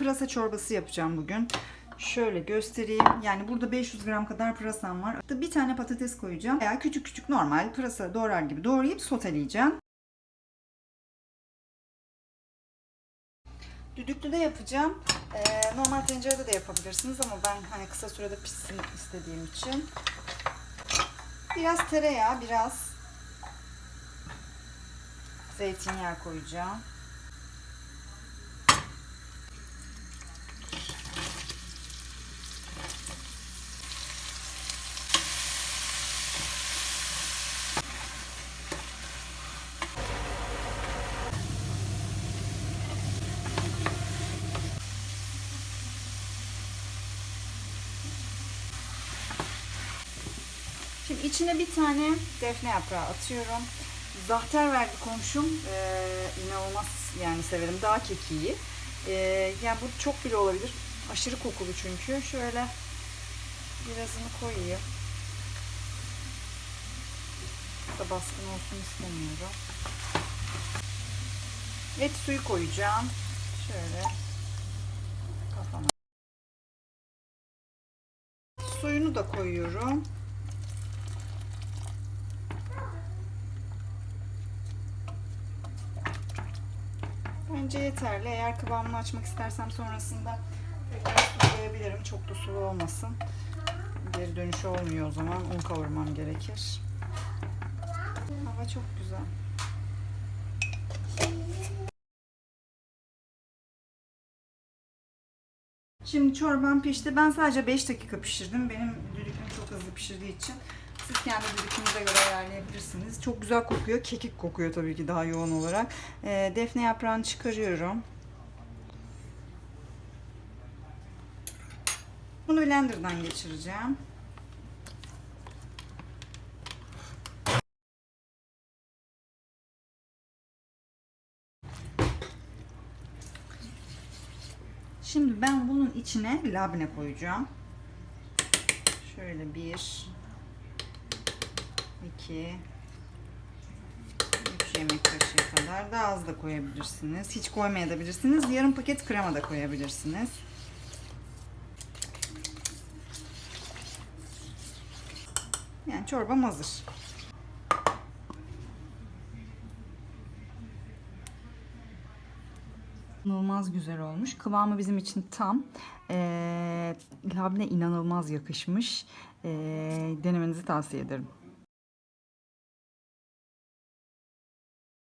pırasa çorbası yapacağım bugün. Şöyle göstereyim. Yani burada 500 gram kadar pırasam var. Bir tane patates koyacağım. Veya küçük küçük normal pırasa doğrar gibi doğrayıp soteleyeceğim. Düdüklüde yapacağım. Ee, normal tencerede de yapabilirsiniz ama ben hani kısa sürede pişsin istediğim için. Biraz tereyağı, biraz zeytinyağı koyacağım. Şimdi içine bir tane defne yaprağı atıyorum. Zahter verdi komşum. Ee, inanılmaz yani severim. Dağ kekiği. Ee, yani bu çok bile olabilir. Aşırı kokulu çünkü. Şöyle birazını koyayım. Da baskın olsun istemiyorum. Et suyu koyacağım. Şöyle kafama. Suyunu da koyuyorum. Bence yeterli. Eğer kıvamını açmak istersem sonrasında tekrar su koyabilirim. Çok da sulu olmasın. Geri dönüşü olmuyor o zaman. Un kavurmam gerekir. Hava çok güzel. Şimdi çorbam pişti. Ben sadece 5 dakika pişirdim. Benim düdüklüm çok hızlı pişirdiği için siz kendi düdüklünüze göre ayarlayabilirsiniz. Çok güzel kokuyor. Kekik kokuyor tabii ki daha yoğun olarak. Ee, defne yaprağını çıkarıyorum. Bunu blenderdan geçireceğim. Şimdi ben bunun içine labne koyacağım. Şöyle bir, iki, üç yemek kaşığı kadar. Daha az da koyabilirsiniz. Hiç koymayabilirsiniz. Yarım paket krema da koyabilirsiniz. Yani çorbam hazır. İnanılmaz güzel olmuş. Kıvamı bizim için tam. Ee, labne inanılmaz yakışmış. Ee, denemenizi tavsiye ederim.